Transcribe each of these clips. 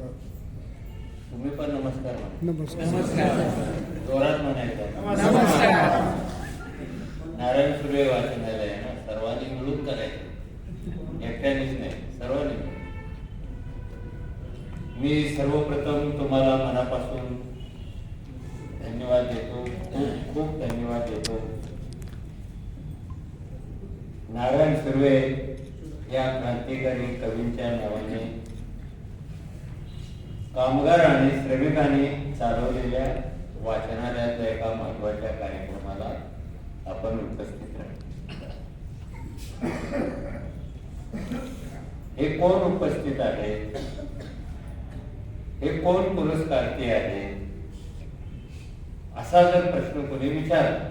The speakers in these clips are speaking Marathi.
तुम्ही पण नमस्कार म्हणा. नमस्कार. जोरात म्हणायचं नमस्कार. नारायण सूर्य वाचनालय आहे ना? सर्वांनी मिळून करायचं. एकट्यानेच नाही सर्वांनी. मी सर्वप्रथम तुम्हाला मनापासून धन्यवाद देतो. खूप खूप धन्यवाद देतो. नारायण सुर्वे या क्रांतिकारी कवींच्या नावाने कामगार आणि श्रमिकांनी चालवलेल्या वाचनालयाच्या एका महत्त्वाच्या कार्यक्रमाला आपण उपस्थित राहतो हे कोण उपस्थित आहे? हे कोण पुरस्कारते आहे? असा जर प्रश्न कोणी विचारला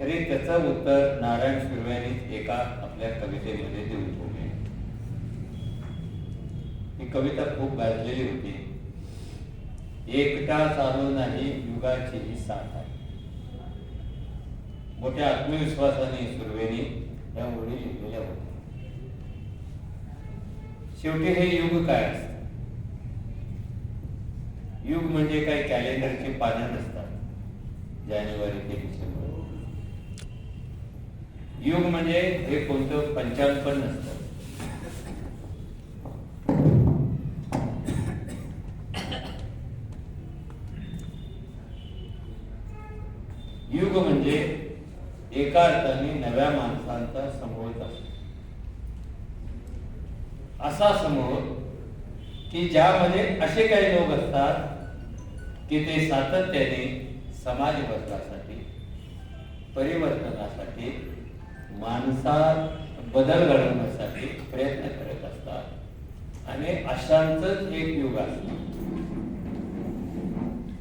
तरी त्याचं उत्तर नारायण सुर्व्यांनी एका आपल्या कवितेमध्ये देऊन ठेवले ही कविता खूप गाजलेली होती. एकटा चालू नाही युगाची ही साथ आहे. मोठ्या आत्मविश्वासाने सुरवेने या ओळी लिहिलेल्या होत्या. शेवटी हे युग काय असतं? युग म्हणजे काही कॅलेंडरचे पानं नसतात. जानेवारी ते डिसेंबर. युग म्हणजे हे कोणतं पंचांग पण नसतं. युग म्हणजे एका अर्थाने नव्या माणसांचा समूहच असतो. असा समूह की ज्यामध्ये असे काही लोक असतात की ते सातत्याने समाज बदलासाठी परिवर्तनासाठी माणसात बदल घडवण्यासाठी प्रयत्न करत असतात. आणि अशांच एक युग असत.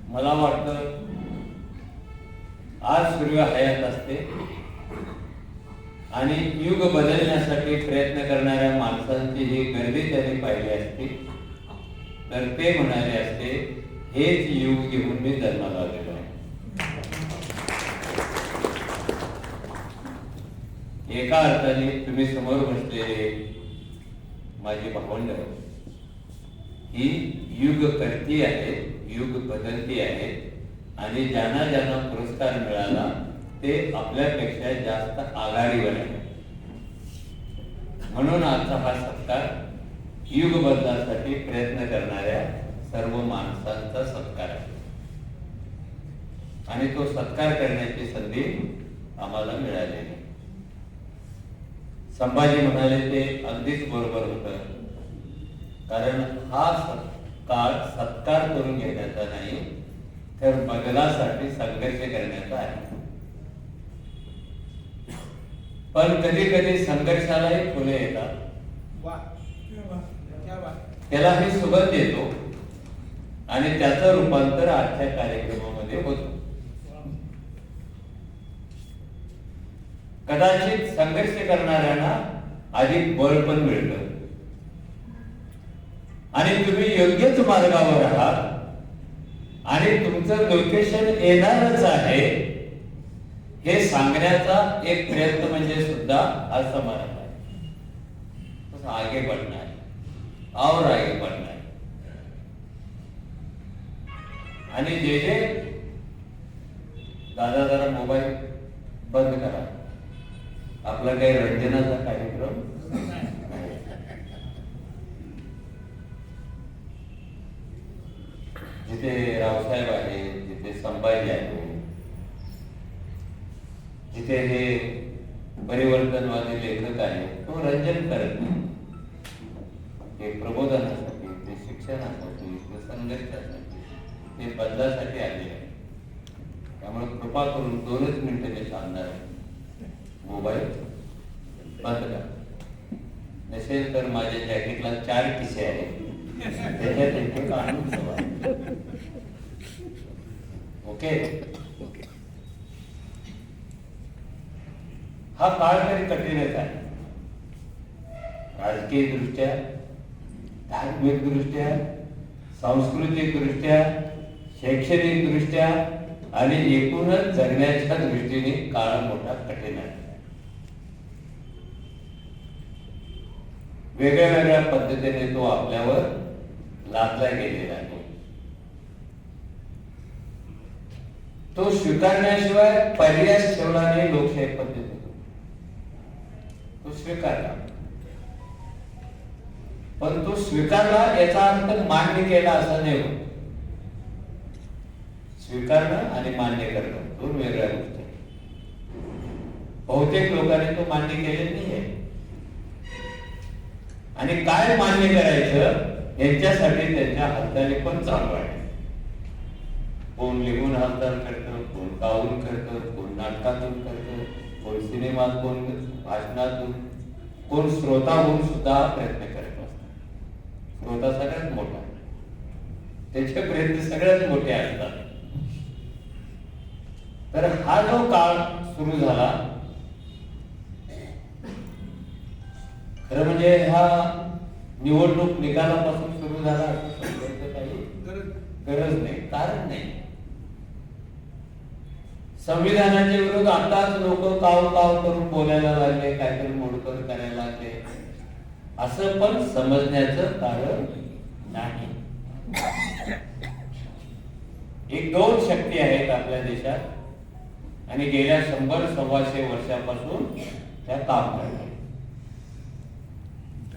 मला वाटतं आज सूर्य हयात असते. आणि युग बदलण्यासाठी प्रयत्न करणाऱ्या माणसांची जी गर्दी त्यांनी पाहिली असते. तर ते म्हणाले असते हेच युग घेऊन मी जन्माला आलेलो आहे. एका अर्थाने तुम्ही समोर बसलेले माझी भावंड ही युग करती आहे युग बदलती आहे आणि ज्यांना ज्यांना पुरस्कार मिळाला ते आपल्यापेक्षा जास्त आघाडीवर आहे म्हणून आजचा हा सत्कार युग बदलासाठी प्रयत्न करणाऱ्या सर्व माणसांचा सत्कार आहे. आणि तो सत्कार करण्याची संधी आम्हाला मिळालेली संभाजी म्हणाले ते अगदीच बरोबर होत. कारण हा सत्कार सत्कार करून घेण्याचा नाही तर बदलासाठी संघर्ष करण्याचा आहे पण कधी कधी संघर्षालाही फुले येतात. त्याला मी सुगंध देतो आणि त्याचं रूपांतर आजच्या कार्यक्रमामध्ये होतं. कदाचित संघर्ष करणाऱ्यांना अधिक बळ पण मिळतं. आणि तुम्ही योग्यच मार्गावर आहात. आणि तुमचं लोकेशन येणारच आहे हे सांगण्याचा एक प्रयत्न म्हणजे सुद्धा हा समारंभ आहे. तसं आगे बढ़ना है और आगे बढ़ना है आणि जे जे दादा जरा मोबाईल बंद करा. आपला काही रंजनाचा कार्यक्रम जिथे हे परिवर्तनवादी लेखक आहे तो रंजन करत नाही. ते प्रबोधनासाठी ते शिक्षणासाठी ते संघर्षासाठी ते बदलासाठी आले आहे. त्यामुळे कृपा करून दोनच मिनिटं ते सांगणार मोबाईल बंद करा. नसेल तर माझ्या जॅकेटला चार किसे आहेत. त्याच्यात एक ओके? हा काळ तरी कठीणच आहे. राजकीय दृष्ट्या धार्मिक दृष्ट्या सांस्कृतिक दृष्ट्या शैक्षणिक दृष्ट्या आणि एकूणच जगण्याच्या दृष्टीने काळ मोठा कठीण आहे. वेगळ्या वेगळ्या पद्धतीने तो आपल्यावर लादला गेलेला आहे. तो स्वीकारण्याशिवाय पर्याय ठेवला नाही लोकशाही पद्धती स्वीकारला. पण तो स्वीकारला याचा अर्थ मान्य केला असं नाही होत. स्वीकारणं आणि मान्य करणं दोन वेगळ्या गोष्टी बहुतेक लोकांनी तो मान्य केले नाहीये. आणि काय मान्य करायचं यांच्यासाठी त्यांच्या हालचाली पण चालू आहे. कोण लिहून हालचाल करतं कोण गाऊन करतं कोण नाटकातून करतं कोण सिनेमात कोण भाषणातून कोण श्रोता होऊन सुद्धा प्रयत्न करत असतात श्रोता सगळ्यात मोठा. त्याचे प्रयत्न सगळ्यात मोठे असतात. तर हा जो काळ सुरू झाला खरं म्हणजे हा निवडणूक निकालापासून सुरू झाला. गरज नाही. कारण नाही. संविधानाच्या विरोध आताच लोक काव काव करून बोलायला लागले काहीतरी मोडकर करायला लागले. असं पण समजण्याचं कारण नाही. एक दोन शक्ती आहेत आपल्या देशात आणि गेल्या शंभर सव्वाशे वर्षापासून त्या काम करतात.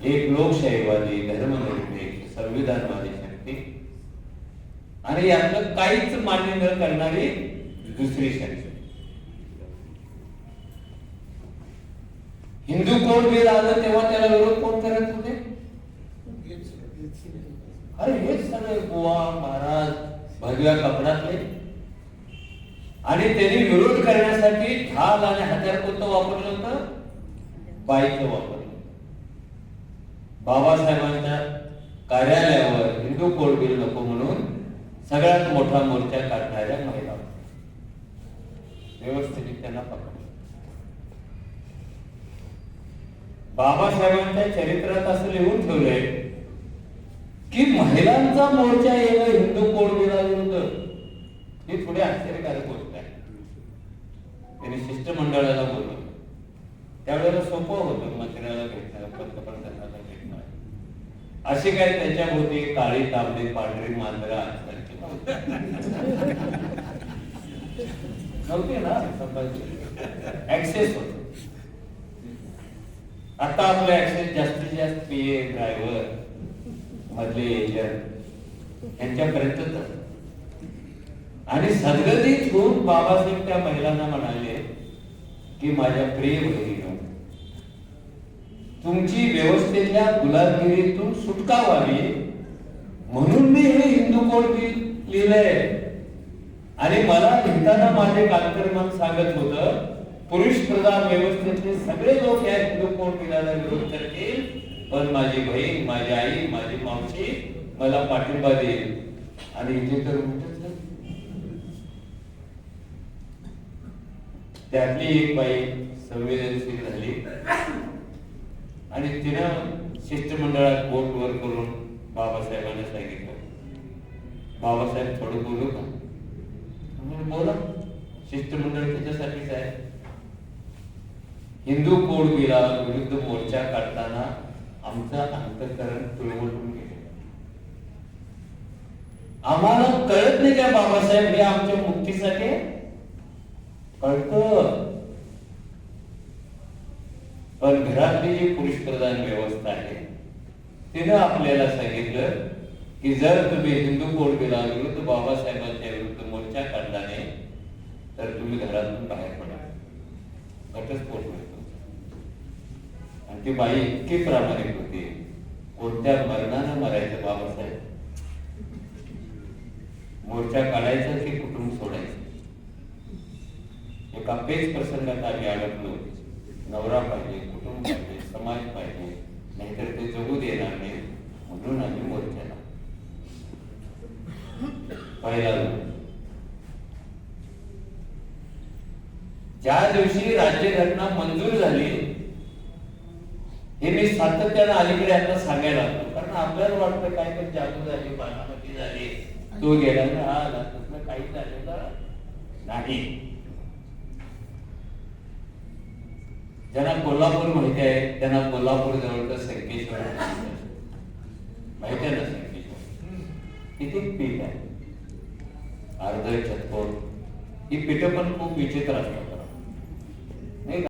एक लोकशाहीवादी धर्मनिरपेक्ष संविधानवादी शक्ती. आणि यातलं काहीच मान्य न करणारी दुसरी शक्ती हिंदू कोण बिल आलं तेव्हा त्याला विरोध कोण करत होते? अरे हेच सगळे गोवा महाराज भगव्या कपड्यातले. आणि त्यांनी विरोध करण्यासाठी ढाल आणि हत्यार कोणतं वापरलं होतं? बाईचं वापरलं बाबासाहेबांच्या कार्यालयावर हिंदू कोड बिल नको म्हणून सगळ्यात मोठा मोर्चा काढणाऱ्या महिला व्यवस्थित त्यांना पकडलं. बाबासाहेबांच्या चरित्रात असं लिहून ठेवलंय की महिलांचा मोर्चा येणं हिंदू कोड बिलाविरुद्ध ही थोडी आश्चर्यकारक गोष्ट आहे. त्यांनी शिष्टमंडळाला बोलवलं. त्यावेळेला सोपं होतं मंत्र्याला भेटणं पंतप्रधानाला भेटणं. अशी काय त्याच्या भोवती काळी तांबडी पांढरी मांजरा नव्हते ना ऍक्सेस होत. आता आपलं ऍक्सेस जास्तीत जास्त पीए ड्रायव्हर मधले एजंट यांच्यापर्यंतच आणि सदगतीत होऊन बाबासाहेब त्या महिलांना म्हणाले की माझ्या प्रिय बहिणीनं तुमची व्यवस्थेतल्या गुलामगिरीतून सुटका व्हावी म्हणून मी हे हिंदू कोड लिहिलंय. आणि मला लिहिताना माझे कालकर्मक सांगत होत पुरुष प्रधान व्यवस्थेतले सगळे लोक या हिंदू कोड बिलाला विरोध करतील पण माझी बहीण माझी आई माझी मावशी मला पाठिंबा देईल. आणि इथे तर त्यातली एक बाई संवेदनशील झाली. आणि तिनं शिष्टमंडळात बोट वर करून बाबासाहेबांना सांगितलं. बाबासाहेब थोडं बोलू का बोला. शिष्टमंडळ त्याच्यासाठीच आहे. हिंदू कोड बिला विरुद्ध मोर्चा काढताना आमचं अंतकरण तुळवटून गेले. आम्हाला कळत नाही का बाबासाहेब हे आमच्या मुक्तीसाठी कळत? पण घरातली जी पुरुष प्रधान व्यवस्था आहे तिनं आपल्याला सांगितलं की जर तुम्ही हिंदू कोड बिला विरुद्ध बाबासाहेबांच्या विरुद्ध मोर्चा काढला नाही तर तुम्ही घरातून बाहेर पडा. घटस्फोट मिळतो आणि ती बाई इतकी प्रामाणिक होती. कोणत्या मरणानं मरायचं बाबासाहेब मोर्चा काढायचा की कुटुंब सोडायचं? एका पेच प्रसंगात आम्ही अडकलो. नवरा पाहिजे कुटुंब पाहिजे समाज पाहिजे. नाहीतर ते जगू देणार नाही म्हणून आम्ही मोर्चाला. पहिला लोक. ज्या दिवशी राज्यघटना मंजूर झाली हे मी सातत्यानं अलीकडे आता सांगायला लागलो. कारण आपल्याला वाटतं काय तर जादू झाली बारामती झाली तो गेला ना हा आला तसलं काही झालेलं नाही. ज्यांना कोल्हापूर माहिती आहे त्यांना कोल्हापूर जवळचं संकेश्वर माहिती आहे ना संकेश्वर? किती पीठ आहे? अर्ध छतकोर ही पीठ पण खूप विचित्र असतात